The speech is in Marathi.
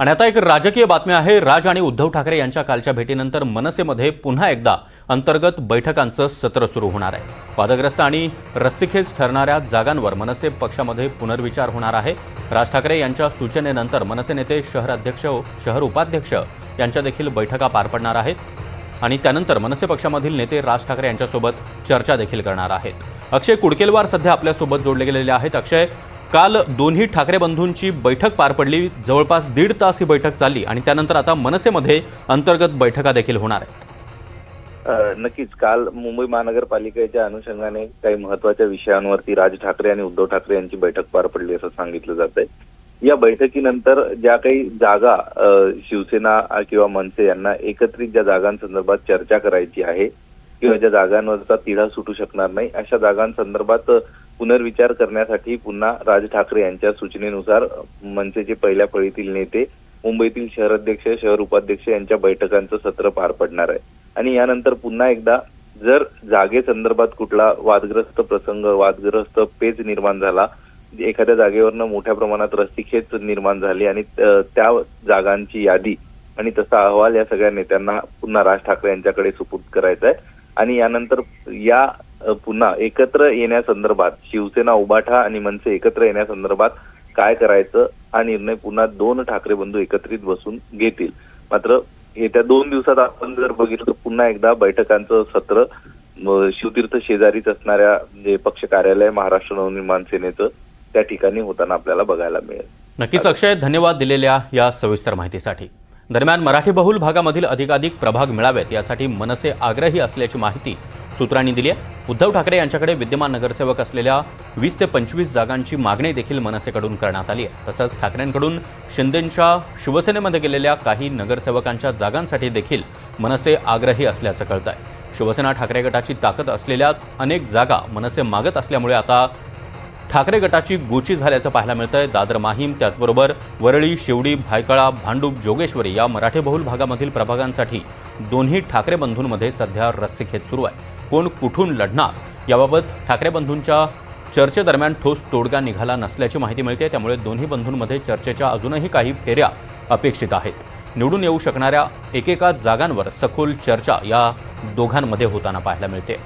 आणि आता एक राजकीय बातमी आहे. राज आणि उद्धव ठाकरे यांच्या कालच्या भेटीनंतर मनसेमध्ये पुन्हा एकदा अंतर्गत बैठकांचं सत्र सुरू होणार आहे. वादग्रस्त आणि रस्सीखेच ठरणाऱ्या जागांवर मनसे पक्षामध्ये पुनर्विचार होणार आहे. राज ठाकरे यांच्या सूचनेनंतर मनसे नेते शहर अध्यक्ष शहर उपाध्यक्ष यांच्या देखील बैठका पार पडणार आहेत. आणि त्यानंतर मनसे पक्षामधील नेते राज ठाकरे यांच्यासोबत चर्चा देखील करणार आहेत. अक्षय कुडकेलवार सध्या आपल्यासोबत जोडले गेलेले आहेत. अक्षय काल दोन्ही ठाकरे बंधूंची बैठक पार पडली. जवळपास दीड तास ही बैठक चालली आणि त्यानंतर आता मनसेमध्ये अंतर्गत बैठका देखील होणार आहेत. नक्कीच. काल मुंबई महानगरपालिकेच्या अनुषंगाने काही महत्त्वाच्या विषयांवरती राज ठाकरे आणि उद्धव ठाकरे यांची बैठक पार पडली असं सांगितलं जात आहे या बैठकीनंतर ज्या काही जागा शिवसेना किंवा मनसे यांना एकत्रित ज्या जागांसंदर्भात चर्चा करायची आहे किंवा ज्या जागांवरचा तिढा सुटू शकणार नाही अशा जागांसंदर्भात पुनर्विचार करण्यासाठी पुन्हा राज ठाकरे यांच्या सूचनेनुसार मनसेचे पहिल्या फळीतील नेते मुंबईतील शहर अध्यक्ष शहर उपाध्यक्ष यांच्या बैठकांचं सत्र पार पडणार आहे. आणि यानंतर पुन्हा एकदा जर जागेसंदर्भात कुठला वादग्रस्त प्रसंग वादग्रस्त पेच निर्माण झाला एखाद्या जागेवरनं मोठ्या प्रमाणात रस्तीखेच निर्माण झाली आणि त्या जागांची यादी आणि तसा अहवाल या सगळ्या नेत्यांना पुन्हा राज ठाकरे यांच्याकडे सुपूर्द करायचा आहे. आणि यानंतर या पुन्हा एकत्र येण्यासंदर्भात शिवसेना उबाठा आणि मनसे एकत्र येण्यासंदर्भात काय करायचं हा निर्णय पुन्हा दोन ठाकरे बंधू एकत्रित बसून घेतील. मात्र येत्या दोन दिवसात आपण जर बघितलं तर पुन्हा एकदा बैठकांचं सत्र शिवतीर्थ शेजारीच असणाऱ्या जे पक्ष कार्यालय महाराष्ट्र नवनिर्माण सेनेचं त्या ठिकाणी होताना आपल्याला बघायला मिळेल. नक्कीच अक्षय धन्यवाद दिलेल्या या सविस्तर माहितीसाठी. दरम्यान मराठी बहुल भागामधील अधिकाधिक प्रभाग मिळावेत यासाठी मनसे आग्रही असल्याची माहिती सूत्रांनी दिली आहे. उद्धव ठाकरे यांच्याकडे विद्यमान नगरसेवक असलेल्या वीस ते पंचवीस जागांची मागणी देखील मनसेकडून करण्यात आली आहे. तसंच ठाकरेंकडून शिंदेंच्या शिवसेनेमध्ये गेलेल्या काही नगरसेवकांच्या जागांसाठी देखील मनसे आग्रही असल्याचं कळत आहे शिवसेना ठाकरे गटाची ताकद असलेल्याच अनेक जागा मनसे मागत असल्यामुळे आता ठाकरे गटाची गोची झाल्याचं पाहायला मिळतं आहे दादर माहीम त्याचबरोबर वरळी शिवडी भायकळा भांडूप जोगेश्वरी या मराठी बहुल भागामधील प्रभागांसाठी दोन्ही ठाकरे बंधूंमध्ये सध्या रस्सीखेच सुरू आहे. कोण कुठून लढणार याबाबत ठाकरे बंधूंच्या चर्चेदरम्यान ठोस तोडगा निघाला नसल्याची माहिती मिळते. त्यामुळे दोन्ही बंधूंमध्ये चर्चेच्या अजूनही काही फेऱ्या अपेक्षित आहेत. निवडून येऊ शकणाऱ्या एकेका जागांवर सखोल चर्चा या दोघांमध्ये होताना पाहायला मिळते.